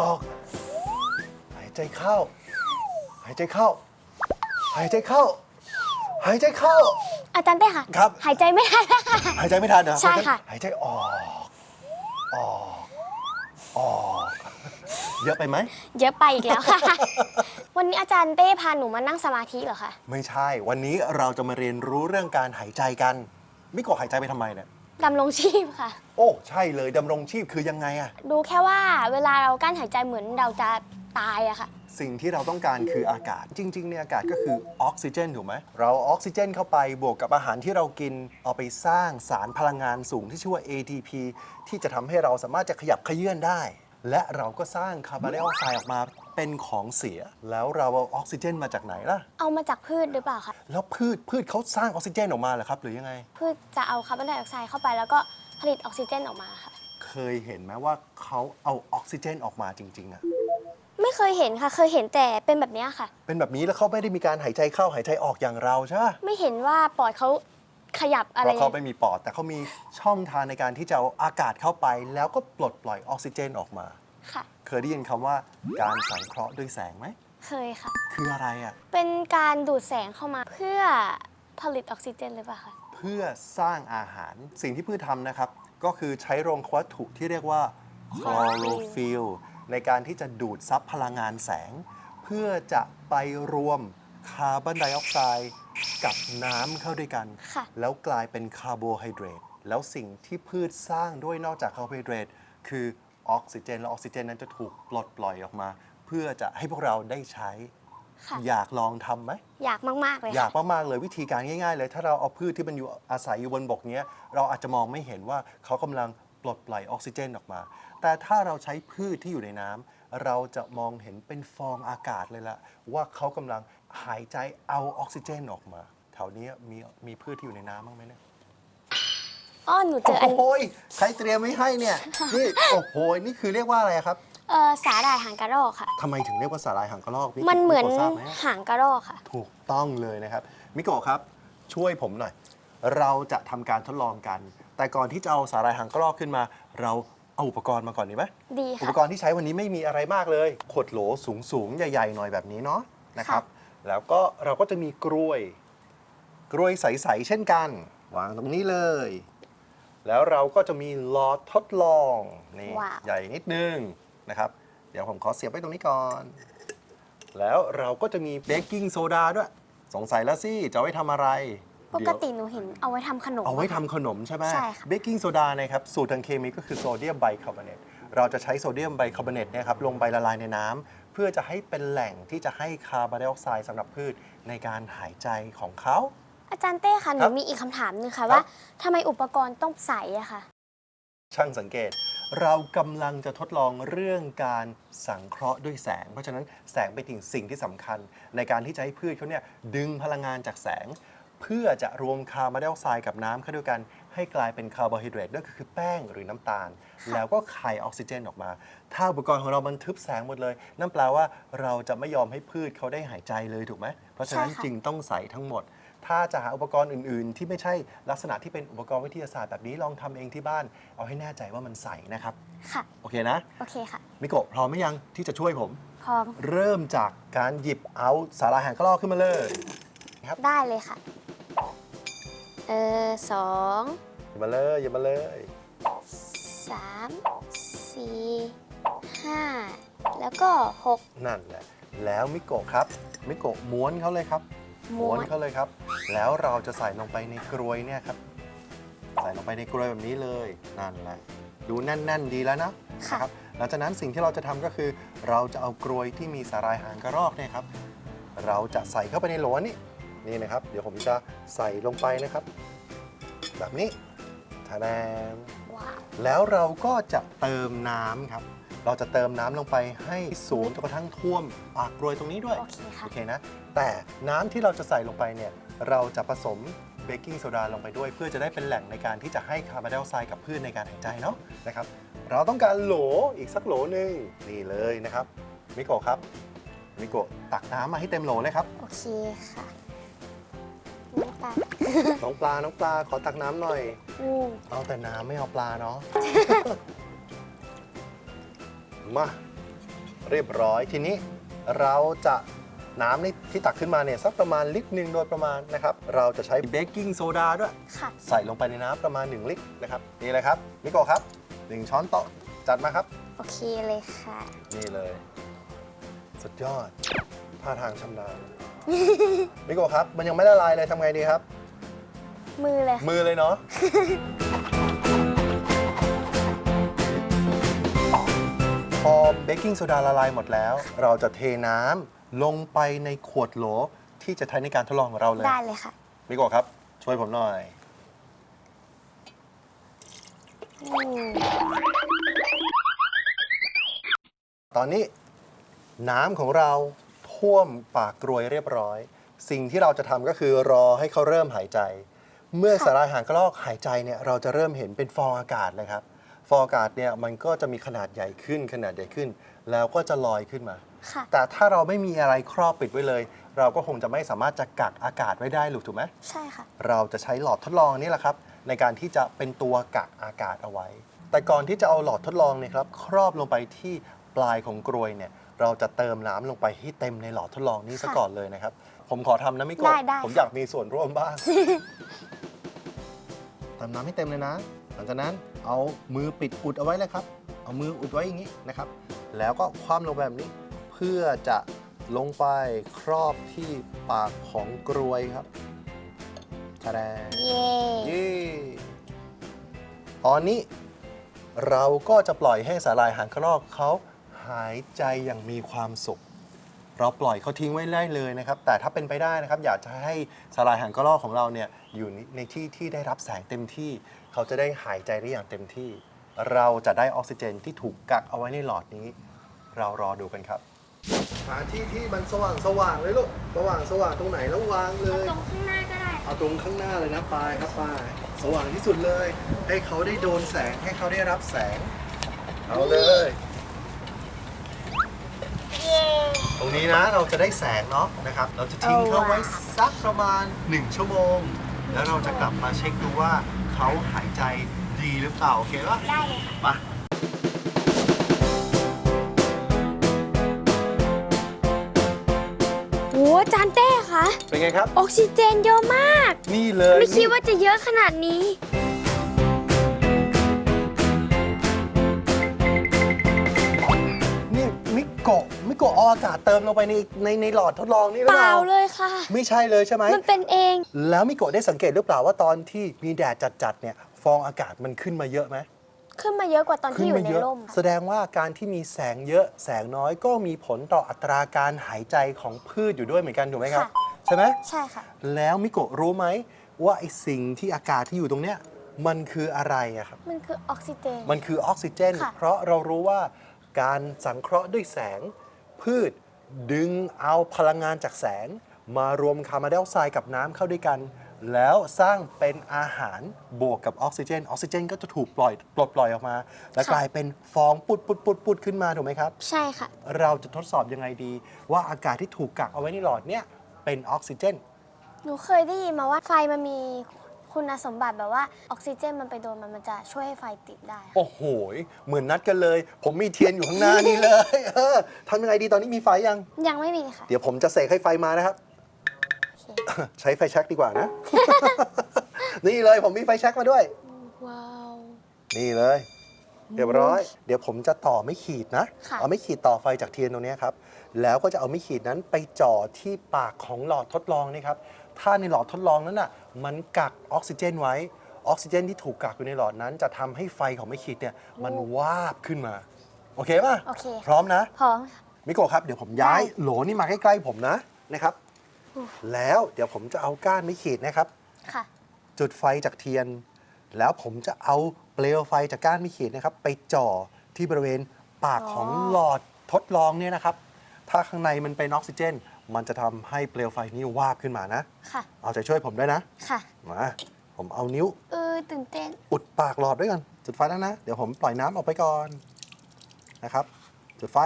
ออก หายใจเข้า หายใจเข้า หายใจเข้า หายใจเข้า อาจารย์เต้ค่ะ ครับ หายใจไม่ทัน หายใจไม่ทันนะใช่ค่ะ หายใจออก ออก ออก เยอะไปไหม เยอะไปอีกแล้วค่ะ วันนี้อาจารย์เต้พาหนูมานั่งสมาธิเหรอคะ ไม่ใช่ วันนี้เราจะมาเรียนรู้เรื่องการหายใจกัน มิโกะหายใจไปทำไมเนี่ย ดำรงชีพค่ะ โอ้ ใช่เลยดำรงชีพคือยังไงอะดูแค่ว่าเวลาเรากั้นหายใจเหมือนเราจะตายอะค่ะ สิ่งที่เราต้องการคืออากาศจริงๆเนี่ยอากาศก็คือออกซิเจนถูกไหมเราเอาออกซิเจนเข้าไปบวกกับอาหารที่เรากินเอาไปสร้างสารพลังงานสูงที่ชื่อว่า ATP ที่จะทำให้เราสามารถจะขยับเขยื่อนได้ และเราก็สร้างคาร์บอนไดออกไซด์ออกมา เป็นของเสีย แล้วเราเอาออกซิเจนมาจากไหนล่ะ เอามาจากพืชหรือเปล่าคะแล้วพืชพืชเขาสร้างออกซิเจนออกมาเหรอครับ หรือยังไง พืชจะเอาคาร์บอนไดออกไซด์เข้าไปแล้วก็ผลิตออกซิเจนออกมาค่ะ เคยเห็นไหมว่าเขาเอาออกซิเจนออกมาจริงๆอะไม่เคยเห็นค่ะ เคยเห็นแต่เป็นแบบเนี้ยค่ะ เป็นแบบนี้แล้วเขาไม่ได้มีการหายใจเข้าหายใจออกอย่างเราใช่ไหมไม่เห็นว่าปอดเขาขยับอะเพไร ราะเขาไม่มีปอด แต่เขามีช่องทางในการที่จะเอาอากาศเข้าไป แล้วก็ปลดปล่อยออกซิเจนออกมา ค่ะ เคยได้ยินคำว่าการสังเคราะห์ด้วยแสงไหม เคยค่ะ คืออะไรอะ่ะ เป็นการดูดแสงเข้ามาเพื่อผลิตออกซิเจนหรือเปล่าคะเพื่อสร้างอาหารสิ่งที่พืชทำนะครับ ก็คือใช้โรงวัตถุที่เรียกว่าคลอโรฟิลในการที่จะดูดซับพลังงานแสง เพื่อจะไปรวมคาร์บอนไดออกไซด์กับน้ำเข้าด้วยกัน ค่ะ แล้วกลายเป็นคาร์โบไฮเดรตแล้วสิ่งที่พืชสร้างด้วยนอกจากคาร์โบไฮเดรตคือ ออกซิเจน และออกซิเจนนั้นจะถูกปลดปล่อยออกมา เพื่อจะให้พวกเราได้ใช้ ค่ะ อยากลองทำไหม อยากมาก ๆ เลยอยากค่ะมาก ๆ เลยวิธีการง่าย ๆ เลย ถ้าเราเอาพืชที่มันอยู่อาศัยอยู่บนบกเนี้ย เราอาจจะมองไม่เห็นว่าเขากำลังปลดปล่อยออกซิเจนออกมา แต่ถ้าเราใช้พืชที่อยู่ในน้ำเราจะมองเห็นเป็นฟองอากาศเลยละว่าเขากำลังหายใจเอาออกซิเจนออกมา แถวนี้มีมีพืชที่อยู่ในน้ำบ้างไหมเนี่ย อ้อหนูเจออันโอ้ยใครเตรียมไว้ให้เนี่ย นี่ โอ้โหนี่คือเรียกว่าอะไรครับเออสาหร่ายหางกระรอกค่ะ ทำไมถึงเรียกว่าสาหร่ายหางกระรอกพี่มันเหมือนพี่โกทราบไหมหางกระรอกค่ะ ถูกต้องเลยนะครับ มิโกะครับ ช่วยผมหน่อย เราจะทำการทดลองกัน แต่ก่อนที่จะเอาสาหร่ายหางกระรอกขึ้นมา เราเอาอุปกรณ์มาก่อนดีไหม ดีอุค่ะ ปกรณ์ที่ใช้วันนี้ไม่มีอะไรมากเลย ขวดโหลสูงสูงๆใหญ่ ๆ หน่อยแบบนี้เนาะนะครับ แล้วก็เราก็จะมีกล้วย กล้วยใส ๆ เช่นกัน วางตรงนี้เลย แล้วเราก็จะมีหลอดทดลองนี่ว้าว ใหญ่นิดนึงนะครับ เดี๋ยวผมขอเสียบไว้ตรงนี้ก่อน แล้วเราก็จะมีเบกกิ้งโซดาด้วย สงสัยแล้วสิ จะเอาไว้ทำอะไรปเดี๋กยวติหนูเห็นเอาไว้ทำขนม เอาไว้ะทำขนมใช่ไหมใช่ค่ะ เบกกิ้งโซดานะครับ สูตรทางเคมีก็คือโซเดียมไบคาร์บอเนตเราจะใช้โซเดียมไบคาร์บอเนตเนี่ยครับลงไปละลายในน้ำเพื่อจะให้เป็นแหล่งที่จะให้คาร์บอนไดออกไซด์สำหรับพืชในการหายใจของเขา อาจารย์เต้ค่ะหคนูรับมีอีกคำถามหนึงครัค่ะบว่าทำไมอุปกรณ์ต้องใสอะค่ะช่างสังเกต เรากำลังจะทดลองเรื่องการสังเคราะห์ด้วยแสง เพราะฉะนั้นแสงเป็นสิ่งที่สำคัญ ในการที่จะให้พืชเขาเนี่ยดึงพลังงานจากแสง เพื่อจะรวมคาร์บอนไดออกไซด์กับน้ำเข้าด้วยกัน ให้กลายเป็นคาร์โบไฮเดรตนั่นก็คือแป้งหรือน้ำตาล แล้วก็คายออกซิเจนออกมา ถ้าอุปกรณ์ของเรามันทึบแสงหมดเลย นั่นแปลว่าเราจะไม่ยอมให้พืชเขาได้หายใจเลยถูกไหมเพราะฉะนั้นใช่ค่ะจึงต้องใส่ทั้งหมด ถ้าจะหาอุปกรณ์อื่น ๆ ที่ไม่ใช่ลักษณะที่เป็นอุปกรณ์วิทยาศาสตร์แบบนี้ลองทำเองที่บ้าน เอาให้แน่ใจว่ามันใสนะครับ ค่ะ โอเคนะ โอเคค่ะ มิโกะพร้อมไหมยังที่จะช่วยผม พร้อม เริ่มจากการหยิบเอาสาหร่ายหางกระรอกขึ้นมาเลยได้เลยค่ะ เออสองหยิบมาเลยหยิบมาเลย สามสี่ห้าแล้วก็หกนั่นแหละ แล้วมิโกะครับ มิโกะม้วนเขาเลยครับ ม้วนเขาเลยครับ แล้วเราจะใส่ลงไปในกรวยเนี่ยครับ ใส่ลงไปในกรวยแบบนี้เลยนั่นแหละดูแน่น ๆ ดีแล้วนะค่ะ นะครับหลังจากนั้นสิ่งที่เราจะทำก็คือ เราจะเอากรวยที่มีสาหร่ายหางกระรอกเนี่ยครับ เราจะใส่เข้าไปในโหลนี่นี่นะครับ เดี๋ยวผมจะใส่ลงไปนะครับ แบบนี้ทาแดนว้าว แล้วเราก็จะเติมน้ำครับ เราจะเติมน้ำลงไปให้สูงจนกระทั่งท่วมปากกรวยตรงนี้ด้วย โอเคค่ะ โอเคนะ แต่น้ำที่เราจะใส่ลงไปเนี่ย เราจะผสมเบกกิ้งโซดาลงไปด้วย เพื่อจะได้เป็นแหล่งในการที่จะให้คาร์บอนไดออกไซด์กับพืชในการหายใจเนาะนะครับ เราต้องการโหลอีกสักโหลหนึ่งนี่เลยนะครับ มิโกะครับ มิโกะตักน้ำมาให้เต็มโหลเลยครับ โอเคค่ะน้ำตาลน้องปลา น้องปลา ขอตักน้ำหน่อย อู้เอาแต่น้ำไม่เอาปลาเนาะ มาเรียบร้อยทีนี้เราจะน้ำนี่ที่ตักขึ้นมาเนี่ยสักประมาณลิตรหนึ่งโดยประมาณนะครับ เราจะใช้เบกกิ้งโซดาด้วยค่ะใส่ลงไปในน้ำประมาณ 1 ลิตรนะครับนี่เลยครับมิโกะครับ1ช้อนโต๊ะจัดมาครับ โอเคเลยค่ะ นี่เลย สุดยอดท่าทางชำนาญมิโกะครับ มันยังไม่ละลายเลยทำไงดีครับ มือเลยค่ะมือเลยเนาะ เบกกิ้งโซดาละลายหมดแล้ว เราจะเทน้ำลงไปในขวดโหลที่จะใช้ในการทดลองของเราเลยได้เลยค่ะ มิโกะครับ ช่วยผมหน่อยอืมตอนนี้น้ำของเราท่วมปากกรวยเรียบร้อย สิ่งที่เราจะทำก็คือรอให้เขาเริ่มหายใจ เมื่อสาหร่ายหางกระรอกหายใจเนี่ยเราจะเริ่มเห็นเป็นฟองอากาศนะครับ ฟองอากาศเนี่ยมันก็จะมีขนาดใหญ่ขึ้นขนาดใหญ่ขึ้น แล้วก็จะลอยขึ้นมา ค่ะ แต่ถ้าเราไม่มีอะไรครอบปิดไว้เลย เราก็คงจะไม่สามารถจะกักอากาศไว้ได้ลูกถูกไหม ใช่ค่ะ เราจะใช้หลอดทดลองนี่แหละครับ ในการที่จะเป็นตัวกักอากาศเอาไว้ แต่ก่อนที่จะเอาหลอดทดลองเนี่ยครับครอบลงไปที่ปลายของกรวยเนี่ย เราจะเติมน้ำลงไปให้เต็มในหลอดทดลองนี้ซะค่ะก่อนเลยนะครับ ผมขอทำนะมิโกะได้ได้ผมอยากมีส่วนร่วมบ้าง เติมน้ำให้เต็มเลยนะห ลังจากนั้นเอามือปิดอุดเอาไว้เลยครับ เอามืออุดไว้อย่างนี้นะครับ แล้วก็คว่ำลงแบบนี้ เพื่อจะลงไปครอบที่ปากของกรวยครับทะแดงเย้เย้ตอนนี้เราก็จะปล่อยให้สาหร่ายหางกระรอกเขาหายใจอย่างมีความสุข เราปล่อยเขาทิ้งไว้ได้เลยนะครับ แต่ถ้าเป็นไปได้นะครับ อยากจะให้สาหร่ายหางกระรอกของเราเนี่ยอยู่ในที่ที่ได้รับแสงเต็มที่ เขาจะได้หายใจได้อย่างเต็มที่ เราจะได้ออกซิเจนที่ถูกกักเอาไว้ในหลอดนี้ เรารอดูกันครับ หาที่ที่มันสว่างสว่างเลยลูกสว่างสว่างตรงไหนแล้ววางเลย ตรงข้างหน้าก็ได้เอาตรงข้างหน้าเลยนะปลายครับปลายสว่างที่สุดเลย ให้เขาได้โดนแสงให้เขาได้รับแสง เอาเลย ตรงนี้นะเราจะได้แสงเนาะนะครับ เราจะทิ้งเขาไว้สักประมาณ 1 ชั่วโมง แล้วเราจะกลับมาเช็คดูว่าเขาหายใจดีหรือเปล่า โอเคปะได้เลยค่ะมาโอ้จานเต้คะเป็นไงครับ ออกซิเจนเยอะมาก นี่เลย ไม่คิดว่าจะเยอะขนาดนี้ โกะเอาอากาศเติมลงไปในในในหลอดทดลองนี่หรือเปเปล่าล่าเลยค่ะ ไม่ใช่เลยใช่ไหม มันเป็นเอง แล้วมิโกะได้สังเกตหรือเปล่าว่าตอนที่มีแดดจัดๆเนี่ยฟองอากาศมันขึ้นมาเยอะไหมขึ้นมาเยอะกว่าตอนที่อยู่ในเยอะ ร่มแสดงว่าการที่มีแสงเยอะแสงน้อยก็มีผลต่ออัตราการหายใจของพืชอยู่ด้วยเหมือนกันถูกไหมครับ ค่ะ ใช่ไหม ใช่ค่ะ แล้วมิโกะรู้ไหมว่าไอสิ่งที่อากาศที่อยู่ตรงเนี้ยมันคืออะไรอะครับ มันคือออกซิเจน มันคือออกซิเจน ค่ะ เพราะเรารู้ว่าการสังเคราะห์ด้วยแสง พืชดึงเอาพลังงานจากแสง มารวมคาร์บอนไดออกไซด์กับน้ำเข้าด้วยกัน แล้วสร้างเป็นอาหารบวกกับออกซิเจน ออกซิเจนก็จะถูกปล่อยปลดปล่อยออกมา และกลายเป็นฟองปุดปุดปุดปุดขึ้นมาถูกไหมครับ ใช่ค่ะ เราจะทดสอบยังไงดี ว่าอากาศที่ถูกกักเอาไว้ในหลอดเนี้ยเป็นออกซิเจน หนูเคยได้ยินมาว่าไฟมันมี คุณสมบัติแบบว่าออกซิเจนมันไปโดนมันมันจะช่วยให้ไฟติดได้ โอ้โหเหมือนนัดกันเลย ผมมีเทียนอยู่ข้างหน้านี่เลย เออทำยังไงดีตอนนี้มีไฟยัง ยังไม่มีค่ะ เดี๋ยวผมจะเสกให้ไฟมานะครับ โอเค ใช้ไฟแช็กดีกว่านะ นี่เลยผมมีไฟแช็กมาด้วย ว้าว นี่เลย เรียบร้อย เดี๋ยวผมจะต่อไม่ขีดนะ ค่ะ เอาไม่ขีดต่อไฟจากเทียนตรงเนี้ยครับ แล้วก็จะเอาไม่ขีดนั้นไปจ่อที่ปากของหลอดทดลองนี่ครับ ถ้าในหลอดทดลองนั้นน่ะมันกักออกซิเจนไว้ ออกซิเจนที่ถูกกักอยู่ในหลอดนั้น จะทำให้ไฟของไม่ขีดเนี่ยมันวาบขึ้นมา โอเคป่ะ โอเค พร้อมนะ พร้อมค่ะ มิโกะครับ เดี๋ยวผมย้ายได้โหลนี่มาใกล้ๆผมนะนะครับอืมแล้วเดี๋ยวผมจะเอาก้านไม่ขีดนะครับ ค่ะ จุดไฟจากเทียน แล้วผมจะเอาเปลวไฟจากก้านไม่ขีดนะครับ ไปจ่อที่บริเวณปากอ๋อของหลอดทดลองเนี่ยนะครับ ถ้าข้างในมันเป็นออกซิเจน มันจะทำให้เปลวไฟนี้วาบขึ้นมานะ ค่ะ เอาใจช่วยผมด้วยนะ ค่ะ มา ผมเอานิ้วเออตื่นเต้น อุดปากหลอดด้วยกันจุดไฟแล้วนะ เดี๋ยวผมปล่อยน้ำออกไปก่อนนะครับ จุดไฟ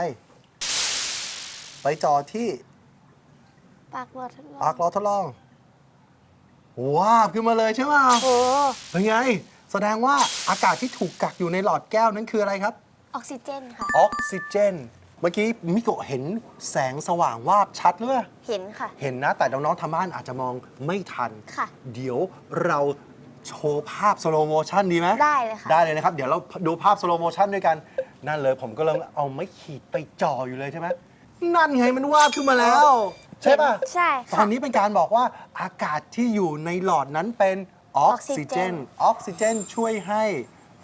ไปจ่อที่ปากหลอดทดลองปากหลอดทดลองวาบขึ้นมาเลยใช่ไหมโอ้เป็นไง แสดงว่าอากาศที่ถูกกักอยู่ในหลอดแก้วนั้นคืออะไรครับ ออกซิเจนค่ะ ออกซิเจน มื่อกี้มิโกะเห็นแสงสว่างวาบชัดหรือเปล่าเห็นค่ะ เห็นนะ แต่น้องๆทางบ้านอาจจะมองไม่ทัน ค่ะ เดี๋ยวเราโชว์ภาพสโลโมชันดีไหมได้เลยค่ะ ได้เลยนะครับ เดี๋ยวเราดูภาพสโลโมชันด้วยกัน นั่นเลยผมก็เลยเอาไม่ขีดไปจ่ออยู่เลยใช่ไหมนั่นไงมันวาบขึ้นมาแล้ว ใช่ป่ะใช่ตค่ะอนนี้เป็นการบอกว่าอากาศที่อยู่ในหลอดนั้นเป็นออกซิเจนออกซิเจนช่วยให้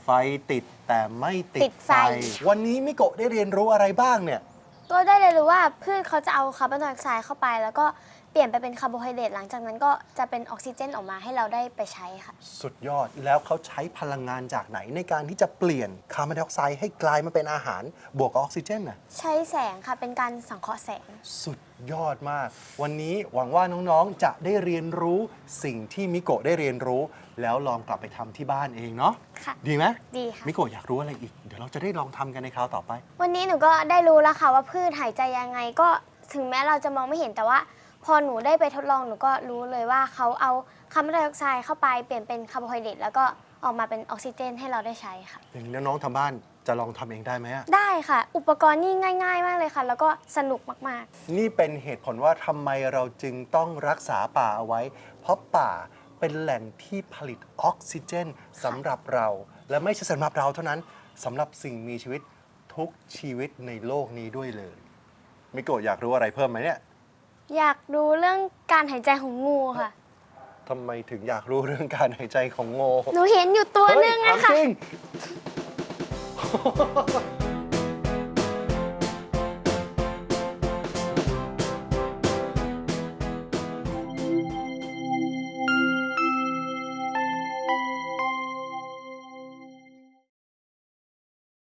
ไฟติด แต่ไม่ติติดดไฟ ไฟ วันนี้มิโกะได้เรียนรู้อะไรบ้างเนี่ย ก็ได้เลยรู้ว่าพืชเขาจะเอาคาร์บอนไดออกไซด์เข้าไป แล้วก็ เปลี่ยนไปเป็นคาร์โบไฮเดรตหลังจากนั้นก็จะเป็นออกซิเจนออกมาให้เราได้ไปใช้ค่ะ สุดยอดแล้วเขาใช้พลังงานจากไหนในการที่จะเปลี่ยนคาร์บอนไดออกไซด์ให้กลายมาเป็นอาหารบวกกับออกซิเจนน่ะ ใช้แสงค่ะเป็นการสังเคราะห์แสง สุดยอดมาก วันนี้หวังว่าน้องๆ จะได้เรียนรู้สิ่งที่มิโกะได้เรียนรู้ แล้วลองกลับไปทำที่บ้านเองเนาะค่ะ ดีไหมดีค่ะ มิโกะอยากรู้อะไรอีก เดี๋ยวเราจะได้ลองทำกันในคราวต่อไป วันนี้หนูก็ได้รู้แล้วค่ะว่าพืชหายใจยังไงก็ถึงแม้เราจะมองไม่เห็นแต่ว่า พอหนูได้ไปทดลองหนูก็รู้เลยว่าเขาเอาคาร์บอนไดออกไซด์เข้าไปเปลี่ยนเป็นคาร์โบไฮเดรตแล้วก็ออกมาเป็นออกซิเจนให้เราได้ใช้ค่ะ อย่างนี้น้องๆทางบ้านจะลองทำเองได้ไหมอะได้ค่ะ อุปกรณ์นี่ง่าย ๆ มากเลยค่ะ แล้วก็สนุกมากนี่เป็นเหตุผลว่าทำไมเราจึงต้องรักษาป่าเอาไว้ เพราะป่าเป็นแหล่งที่ผลิตออกซิเจนสำหรับเรา และไม่ใช่สำหรับเราเท่านั้นสำหรับสิ่งมีชีวิตทุกชีวิตในโลกนี้ด้วยเลย มิโกะอยากรู้อะไรเพิ่มไหมเนี่ยๆ อยากรู้เรื่องการหายใจของงูค่ะ ทำไมถึงอยากรู้เรื่องการหายใจของงูหนูเห็นอยู่ตัวหนึงอะคะจริง